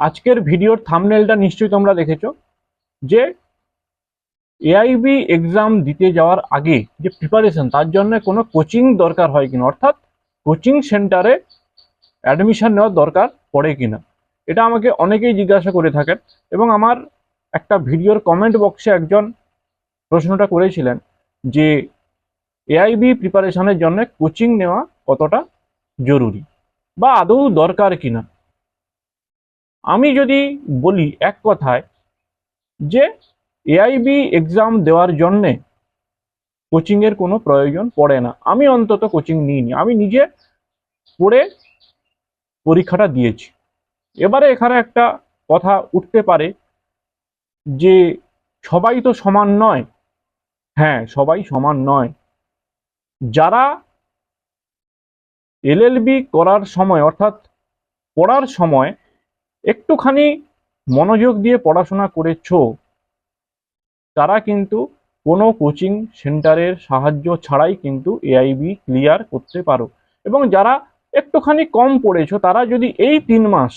আজকের ভিডিওর থামনেলটা নিশ্চয়ই তোমরা দেখেছ, যে এআইবি এক্সাম দিতে যাওয়ার আগে যে প্রিপারেশন তার জন্য কোনো কোচিং দরকার হয় কিনা, অর্থাৎ কোচিং সেন্টারে অ্যাডমিশন নেওয়ার দরকার পড়ে কিনা। এটা আমাকে অনেকেই জিজ্ঞাসা করে থাকেন এবং আমার একটা ভিডিওর কমেন্ট বক্সে একজন প্রশ্নটা করেছিলেন যে এআইবি প্রিপারেশনের জন্য কোচিং নেওয়া কতটা জরুরি বা আদৌ দরকার কিনা। আমি যদি বলি এক কথায় যে এআইবি এক্সাম দেওয়ার জন্যে কোচিংয়ের কোনো প্রয়োজন পড়ে না। আমি অন্তত কোচিং নিইনি। আমি নিজে পড়ে পরীক্ষাটা দিয়েছি। এবারে এখানে একটা কথা উঠতে পারে যে সবাই তো সমান নয়। হ্যাঁ সবাই সমান নয়। যারা এলএলবি করার সময়, অর্থাৎ পড়ার সময় একটুখানি মনোযোগ দিয়ে পড়াশোনা করেছ, তারা কিন্তু কোনো কোচিং সেন্টারের সাহায্য ছাড়াই কিন্তু এআইবি ক্লিয়ার করতে পারো। এবং যারা একটুখানি কম পড়েছো, তারা যদি এই তিন মাস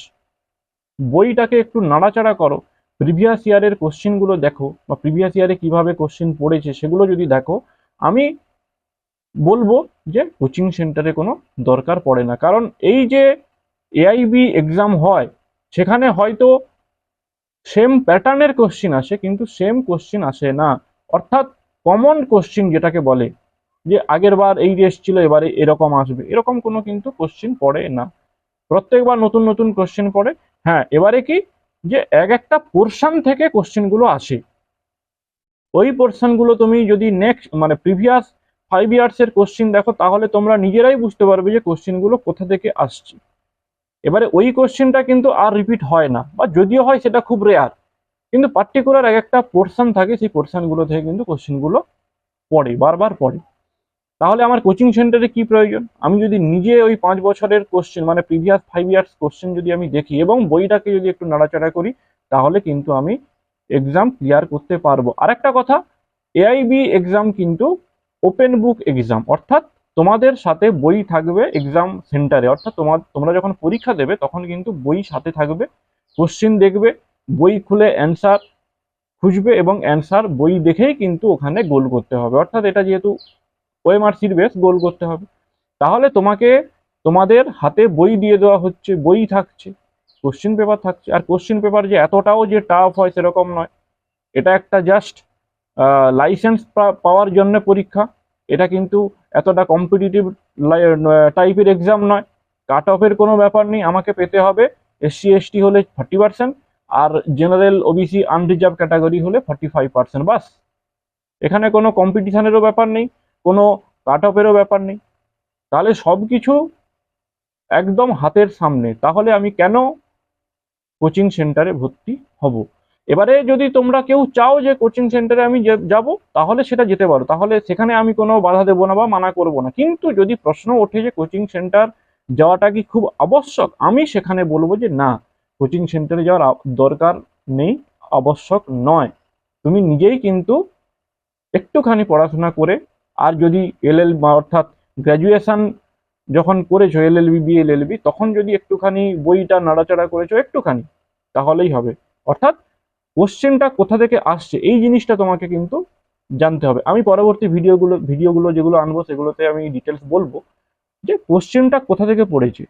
বইটাকে একটু নাড়াচাড়া করো, প্রিভিয়াস ইয়ারের কোশ্চেনগুলো দেখো বা প্রিভিয়াস ইয়ারে কীভাবে কোশ্চেন পড়েছে সেগুলো যদি দেখো, আমি বলব যে কোচিং সেন্টারে কোনো দরকার পড়ে না। কারণ এই যে এআইবি এক্সাম হয় সেখানে হয়তো সেম প্যাটার্নের কোশ্চিন আসে, কিন্তু সেম কোশ্চিন আসে না। অর্থাৎ কমন কোশ্চিন যেটাকে বলে, যে আগের বার এই এসেছিল, এবারে এরকম আসবে, এরকম কোনো কিন্তু কোশ্চিন পড়ে না। প্রত্যেকবার নতুন নতুন কোশ্চিন পড়ে। হ্যাঁ এবারে কি? যে এক একটা পোর্শন থেকে কোশ্চিনগুলো আসে। ওই পোর্শনগুলো তুমি যদি নেক্সট মানে প্রিভিয়াস ফাইভ ইয়ার্সের কোশ্চিন দেখো, তাহলে তোমরা নিজেরাই বুঝতে পারবে যে কোশ্চিনগুলো কোথা থেকে আসছে। এবারে ওই কোশ্চেনটা কিন্তু আর রিপিট হয় না, বা যদিও হয় সেটা খুব রেয়ার কিন্তু পার্টিকুলার এক একটা পোর্শন থাকে, সেই পোর্শনগুলো থেকে কিন্তু কোশ্চেনগুলো পড়ে, বারবার পড়ে। তাহলে আমার কোচিং সেন্টারে কি প্রয়োজন? আমি যদি নিজে ওই পাঁচ বছরের কোশ্চেন মানে প্রিভিয়াস ফাইভ ইয়ার্স কোশ্চেন যদি আমি দেখি, এবং বইটাকে যদি একটু নাড়াচাড়া করি, তাহলে কিন্তু আমি এক্সাম ক্লিয়ার করতে পারব। আরেকটা কথা এআইবি এক্সাম কিন্তু ওপেন বুক এক্সাম অর্থাৎ তোমাদের সাথে বই থাকবে এক্সাম সেন্টারে অর্থাৎ তোমার তোমরা যখন পরীক্ষা দেবে, তখন কিন্তু বই সাথে থাকবে। কোশ্চেন দেখবে, বই খুলে অ্যান্সার খুঁজবে এবং অ্যান্সার বই দেখেই কিন্তু ওখানে গোল করতে হবে। অর্থাৎ এটা যেহেতু ওএমআরসির বেস গোল করতে হবে। তাহলে তোমাকে, তোমাদের হাতে বই দিয়ে দেওয়া হচ্ছে, বই থাকছে কোশ্চেন পেপার থাকছে। আর কোশ্চেন পেপার যে এতটাও যে টাফ হয় সেরকম নয়। এটা একটা জাস্ট লাইসেন্স পাওয়ার জন্য পরীক্ষা। এটা কিন্তু এতটা কম্পিটিটিভ টাইপের এক্সাম নয়। কাট অফের কোনো ব্যাপার নেই, আমাকে পেতে হবে। এসসি এসটি হলে থার্টি পার্সেন্ট আর জেনারেল ওবিসি আনরিজার্ভ ক্যাটাগরি হলে ফর্টি ফাইভ পার্সেন্ট বাস। এখানে কোনো কম্পিটিশানেরও ব্যাপার নেই, কোনো কাট অফেরও ব্যাপার নেই। তাহলে সব কিছু একদম হাতের সামনে। তাহলে আমি কেন কোচিং সেন্টারে ভর্তি হব? এবারে যদি তোমরা কেউ চাও যে কোচিং সেন্টারে আমি যাব, তাহলে সেটা যেতে পারো। তাহলে সেখানে আমি কোনো বাধা দেবো না বা মানা করব না। কিন্তু যদি প্রশ্ন ওঠে যে কোচিং সেন্টার যাওয়াটা কি খুব আবশ্যক, আমি সেখানে বলব যে না কোচিং সেন্টারে যাওয়ার দরকার নেই, আবশ্যক নয়। তুমি নিজেই কিন্তু একটুখানি পড়াশোনা করে, আর যদি এলএল অর্থাৎ গ্র্যাজুয়েশন যখন করেছ এলএলবি বি এল এলএলবি তখন যদি একটুখানি বইটা নাড়াচাড়া করেছ একটুখানি, তাহলেই হবে। অর্থাৎ কোশ্চেনটা কোথা থেকে আসছে, এই জিনিসটা তোমাকে কিন্তু জানতে হবে। আমি পরবর্তী ভিডিওগুলো ভিডিওগুলো যেগুলো আনব, সেগুলোতে আমি ডিটেলস বলব যে কোশ্চেনটা কোথা থেকে পড়েছে।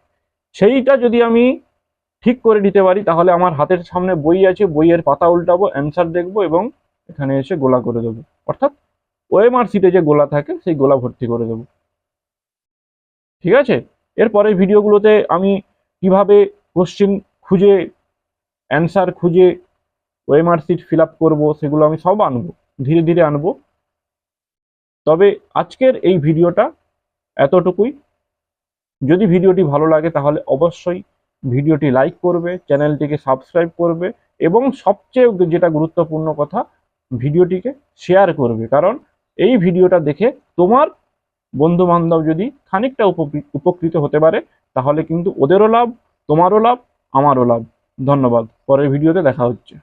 সেইটা যদি আমি ঠিক করে দিতে পারি, তাহলে আমার হাতের সামনে বই আছে, বইয়ের পাতা উল্টাবো অ্যান্সার দেখব এবং এখানে এসে গোলা করে দেবো। অর্থাৎ ওএমআর সিটে যে গোলা থাকে, সেই গোলা ভর্তি করে দেবো। ঠিক আছে? এরপরে ভিডিওগুলোতে আমি কীভাবে কোশ্চেন খুঁজে অ্যান্সার খুঁজে ওএমআর সিট ফিল আপ করব, সেগুলো আমি সব আনব, ধীরে ধীরে আনব। তবে আজকের এই ভিডিওটা এতটুকুই। যদি ভিডিওটি ভালো লাগে তাহলে অবশ্যই ভিডিওটি লাইক করবে, চ্যানেলটিকে সাবস্ক্রাইব করবে এবং সবচেয়ে যেটা গুরুত্বপূর্ণ কথা, ভিডিওটিকে শেয়ার করবে। কারণ এই ভিডিওটা দেখে তোমার বন্ধু বান্ধব যদি খানিকটা উপকৃত হতে পারে, তাহলে কিন্তু ওদেরও লাভ, তোমারও লাভ, আমারও লাভ। ধন্যবাদ। পরের ভিডিওতে দেখা হচ্ছে।